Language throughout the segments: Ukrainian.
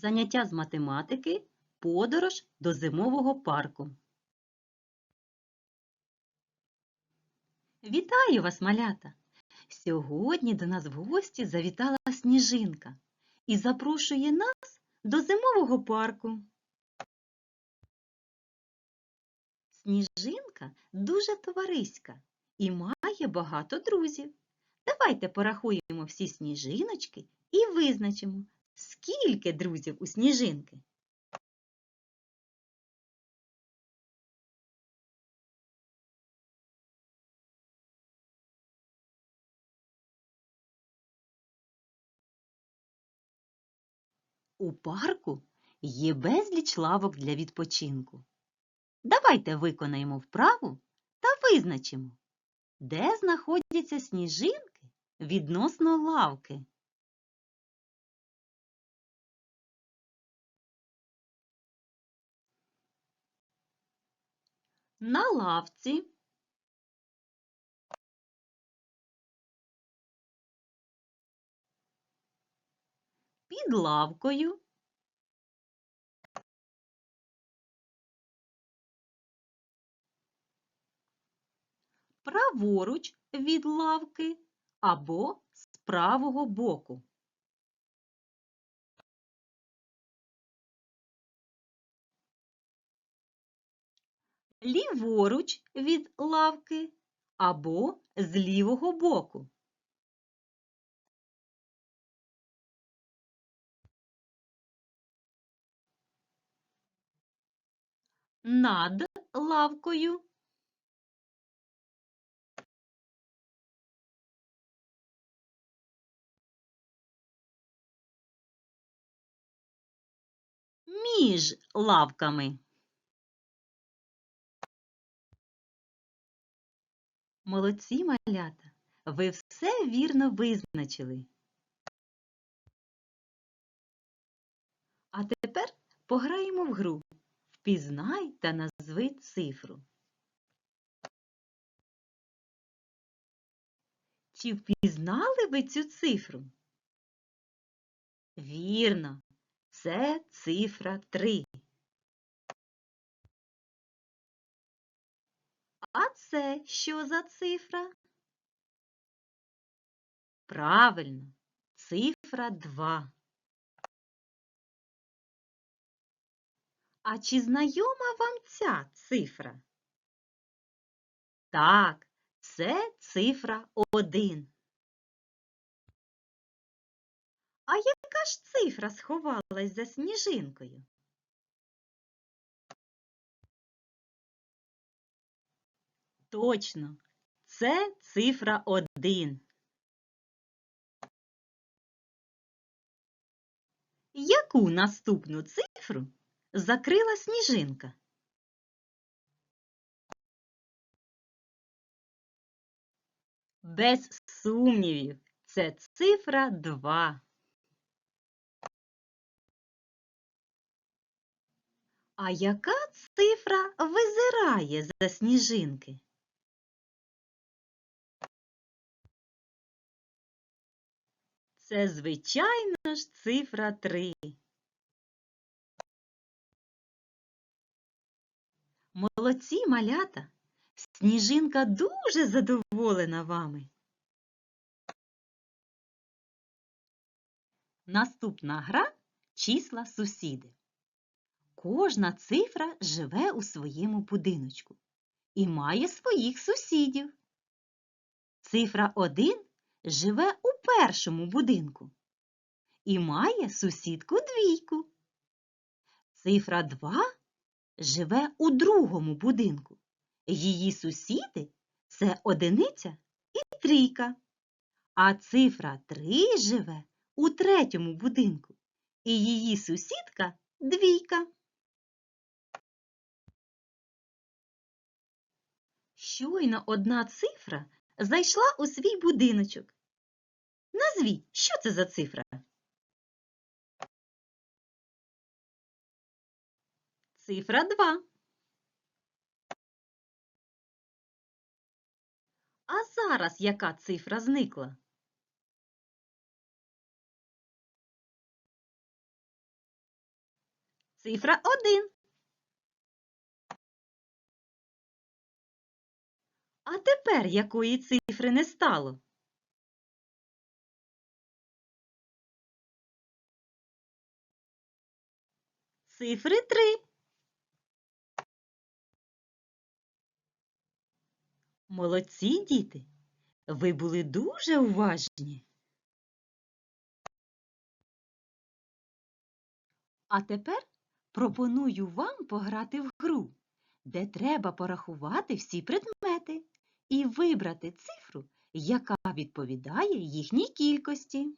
Заняття з математики Подорож до зимового парку. Вітаю вас, малята! Сьогодні до нас в гості завітала сніжинка і запрошує нас до зимового парку. Сніжинка дуже товариська і має багато друзів. Давайте порахуємо всі сніжиночки і визначимо, скільки друзів у сніжинки. У парку є безліч лавок для відпочинку. Давайте виконаємо вправу та визначимо, де знаходяться сніжинки відносно лавки. На лавці під лавкою праворуч від лавки або з правого боку. Ліворуч від лавки або з лівого боку. Над лавкою між лавками. Молодці малята, ви все вірно визначили. А тепер пограємо в гру. Впізнай та назви цифру. Чи впізнали ви цю цифру? Вірно, це цифра 3. А це що за цифра? Правильно, цифра 2. А чи знайома вам ця цифра? Так, це цифра 1. А яка ж цифра сховалась за сніжинкою? Точно, це цифра 1. Яку наступну цифру закрила сніжинка? Без сумнівів, це цифра 2. А яка цифра визирає за сніжинки? Це, звичайно ж, цифра 3. Молодці малята! Сніжинка дуже задоволена вами. Наступна гра числа сусіди. Кожна цифра живе у своєму будиночку і має своїх сусідів. Цифра 1 живе у першому будинку і має сусідку двійку. Цифра 2 живе у другому будинку. Її сусіди це одиниця і трійка. А цифра 3 живе у третьому будинку. І її сусідка двійка. Щойно одна цифра зайшла у свій будиночок. Назвіть, що це за цифра? Цифра 2. А зараз яка цифра зникла? Цифра 1. А тепер якої цифри не стало? Цифри 3. Молодці, діти! Ви були дуже уважні. А тепер пропоную вам пограти в гру, де треба порахувати всі предмети і вибрати цифру, яка відповідає їхній кількості.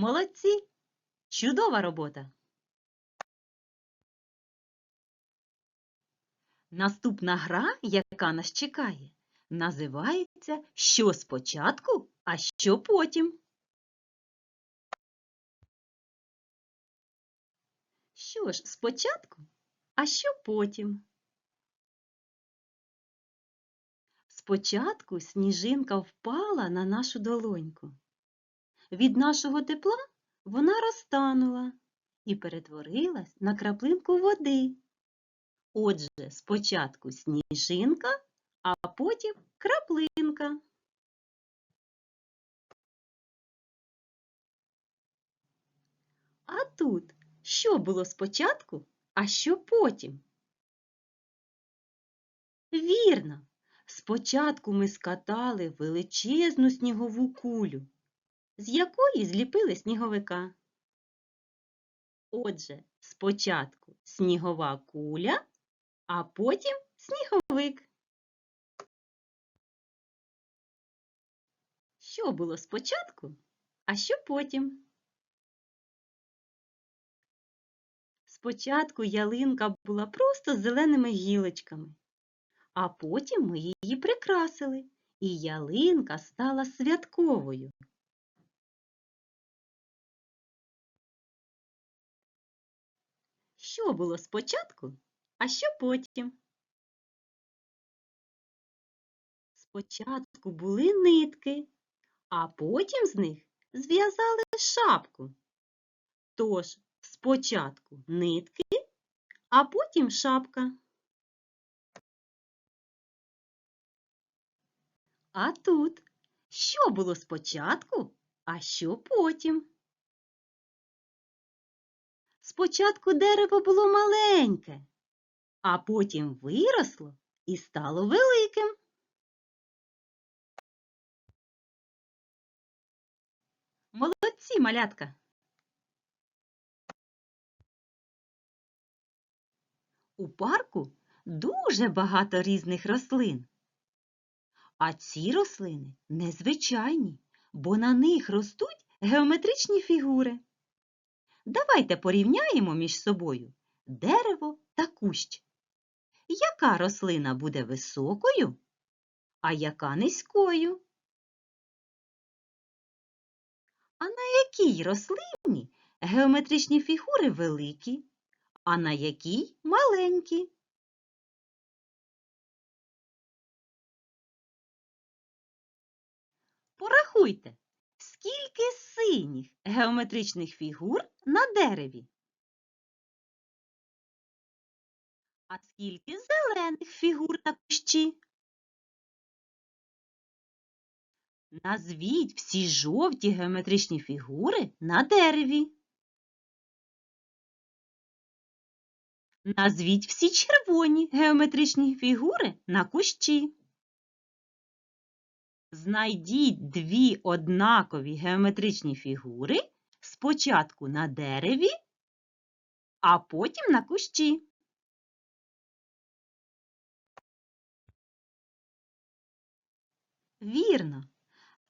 Молодці! Чудова робота! Наступна гра, яка нас чекає, називається Що спочатку, а що потім. Що ж спочатку, а що потім? Спочатку сніжинка впала на нашу долоньку. Від нашого тепла вона розтанула і перетворилась на краплинку води. Отже, спочатку сніжинка, а потім краплинка. А тут що було спочатку, а що потім? Вірно, спочатку ми скатали величезну снігову кулю з якої зліпили сніговика. Отже, спочатку снігова куля, а потім сніговик. Що було спочатку, а що потім? Спочатку ялинка була просто зеленими гілочками, а потім ми її прикрасили, і ялинка стала святковою. Що було спочатку, а що потім? Спочатку були нитки, а потім з них зв'язали шапку. Тож спочатку нитки, а потім шапка. А тут що було спочатку, а що потім? Спочатку дерево було маленьке, а потім виросло і стало великим. Молодці, малятка! У парку дуже багато різних рослин. А ці рослини незвичайні, бо на них ростуть геометричні фігури. Давайте порівняємо між собою дерево та кущ. Яка рослина буде високою, а яка низькою? А на якій рослині геометричні фігури великі, а на якій маленькі? Порахуйте, Скільки синіх геометричних фігур на дереві? А скільки зелених фігур на кущі? Назвіть всі жовті геометричні фігури на дереві. Назвіть всі червоні геометричні фігури на кущі. Знайдіть дві однакові геометричні фігури спочатку на дереві, а потім на кущі. Вірно.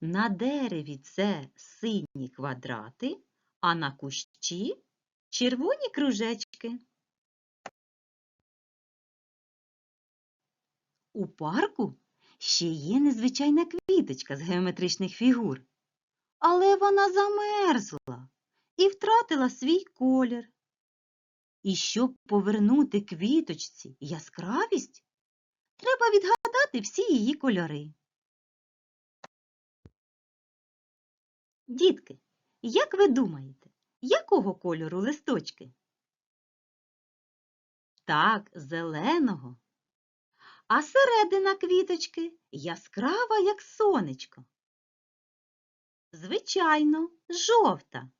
На дереві це сині квадрати, а на кущі червоні кружечки. У парку ще є незвичайна квіточка з геометричних фігур, але вона замерзла і втратила свій колір. І щоб повернути квіточці яскравість, треба відгадати всі її кольори. Дітки, як ви думаєте, якого кольору листочки? Так, зеленого. А середина квіточки яскрава, як сонечко. Звичайно, жовта.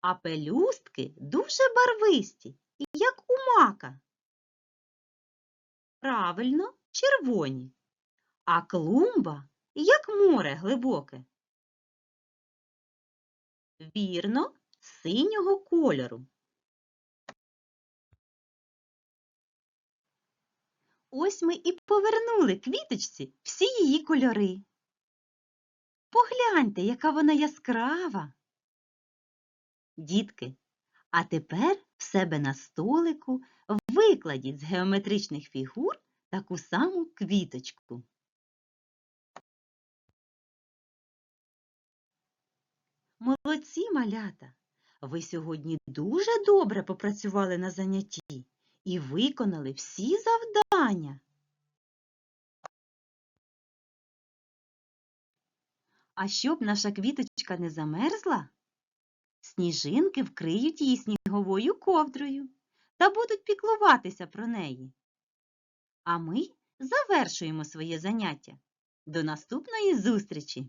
А пелюстки дуже барвисті, як у мака. Правильно, червоні. А клумба, як море глибоке. Вірно, синього кольору. Ось ми і повернули квіточці всі її кольори. Погляньте, яка вона яскрава. Дітки, а тепер в себе на столику викладіть з геометричних фігур таку саму квіточку. Молодці, малята! Ви сьогодні дуже добре попрацювали на занятті і виконали всі завдання. А щоб наша квіточка не замерзла, сніжинки вкриють її сніговою ковдрою та будуть піклуватися про неї. А ми завершуємо своє заняття. До наступної зустрічі!